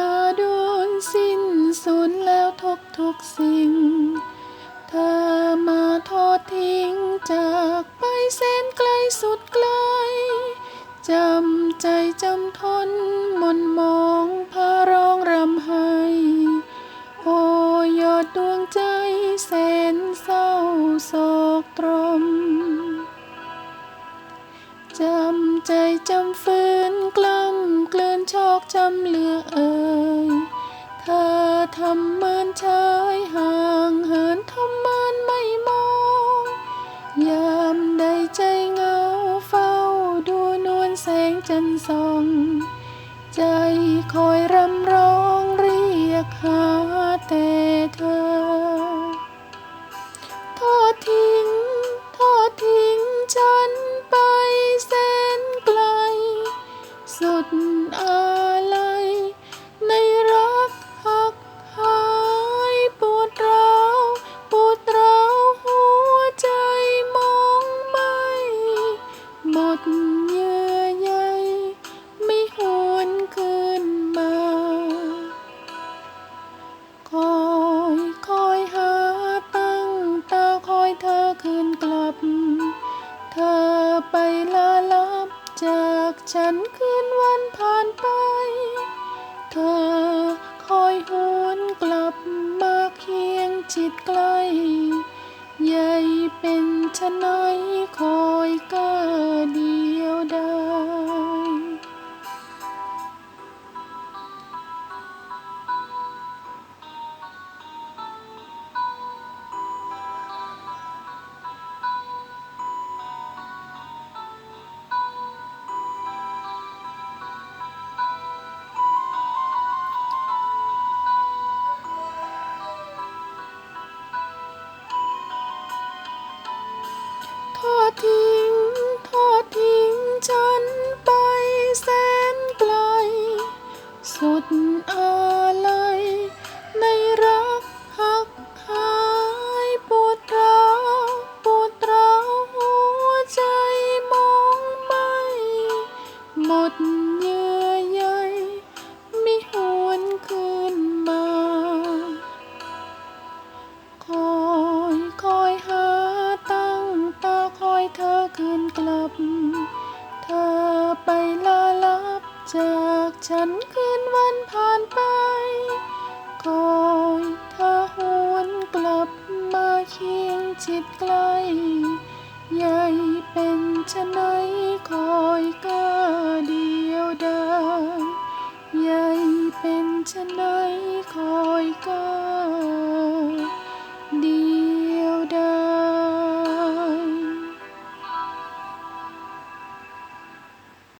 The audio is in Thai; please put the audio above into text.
อาดูลสิ้นสุดแล้วทุกทุกสิ่ง เธอมาทอดทิ้งจากไปแสนไกลสุดไกล จำใจจำทนมนมองพระร้องรำให้ โอยอดดวงใจแสนเศร้าโศกตรม จำใจจำฟื้น จำเลือเอ่ยเธอทำเมือนเฉยห่างเหินทำเมือนไม่มอง ยามใดใจเงาเฝ้าดูนวลแสงจันทร์ส่อง ใจคอยรำร้องเรียกหาแต่เธอ ทอดทิ้ง ทอดทิ้งฉันไปแสนไกล สุดอะ หมดเยื่อใยไม่หวนคืนมา คอยคอยหาตั้งตาคอยเธอคืนกลับ เธอไปลาลับจากฉันคืนวันผ่านไป เธอคอยหวนกลับมาเคียงชิดใกล้ใยเป็นชะไหนคอยก็เคืนกลับ เธอไปลาลับจากฉันคืนวันผ่านไปคอยเธอหวนกลับมาเคียงจิตใกล้ใยเป็นชะไหนคอยกัน